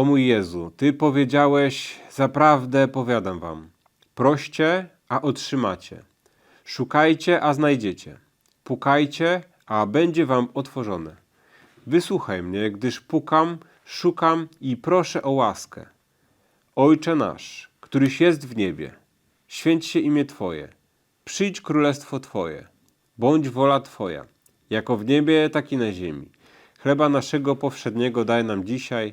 O mój Jezu, Ty powiedziałeś, zaprawdę powiadam wam, proście, a otrzymacie, szukajcie, a znajdziecie, pukajcie, a będzie wam otworzone. Wysłuchaj mnie, gdyż pukam, szukam i proszę o łaskę. Ojcze nasz, któryś jest w niebie, święć się imię Twoje, przyjdź królestwo Twoje, bądź wola Twoja, jako w niebie, tak i na ziemi. Chleba naszego powszedniego daj nam dzisiaj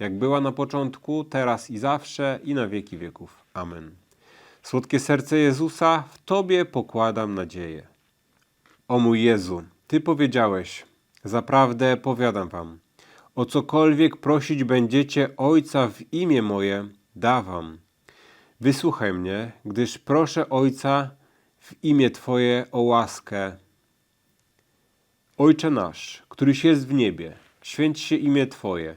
jak była na początku, teraz i zawsze i na wieki wieków. Amen. Słodkie serce Jezusa, w Tobie pokładam nadzieję. O mój Jezu, Ty powiedziałeś, zaprawdę powiadam Wam, o cokolwiek prosić będziecie Ojca w imię moje, dawam. Wysłuchaj mnie, gdyż proszę Ojca w imię Twoje o łaskę. Ojcze nasz, któryś jest w niebie, święć się imię Twoje,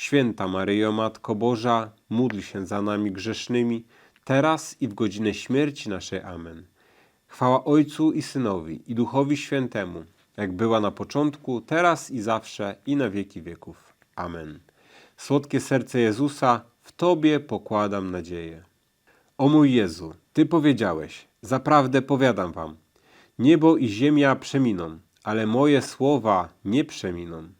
Święta Maryjo, Matko Boża, módl się za nami grzesznymi, teraz i w godzinę śmierci naszej. Amen. Chwała Ojcu i Synowi i Duchowi Świętemu, jak była na początku, teraz i zawsze i na wieki wieków. Amen. Słodkie serce Jezusa, w Tobie pokładam nadzieję. O mój Jezu, Ty powiedziałeś, zaprawdę powiadam Wam, niebo i ziemia przeminą, ale moje słowa nie przeminą.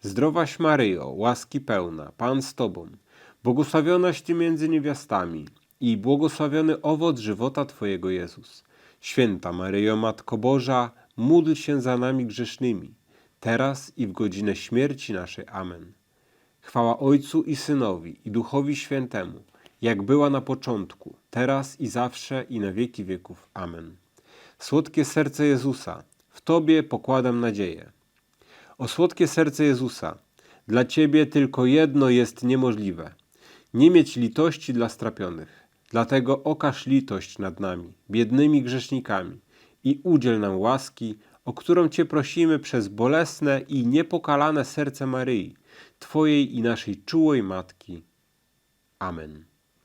Zdrowaś Maryjo, łaski pełna, Pan z Tobą, błogosławionaś Ty między niewiastami i błogosławiony owoc żywota Twojego Jezus. Święta Maryjo, Matko Boża, módl się za nami grzesznymi, teraz i w godzinę śmierci naszej. Amen. Chwała Ojcu i Synowi i Duchowi Świętemu, jak była na początku, teraz i zawsze i na wieki wieków. Amen. Słodkie serce Jezusa, w Tobie pokładam nadzieję. O słodkie serce Jezusa, dla Ciebie tylko jedno jest niemożliwe: nie mieć litości dla strapionych. Dlatego okaż litość nad nami, biednymi grzesznikami, i udziel nam łaski, o którą Cię prosimy przez bolesne i niepokalane serce Maryi, Twojej i naszej czułej Matki. Amen.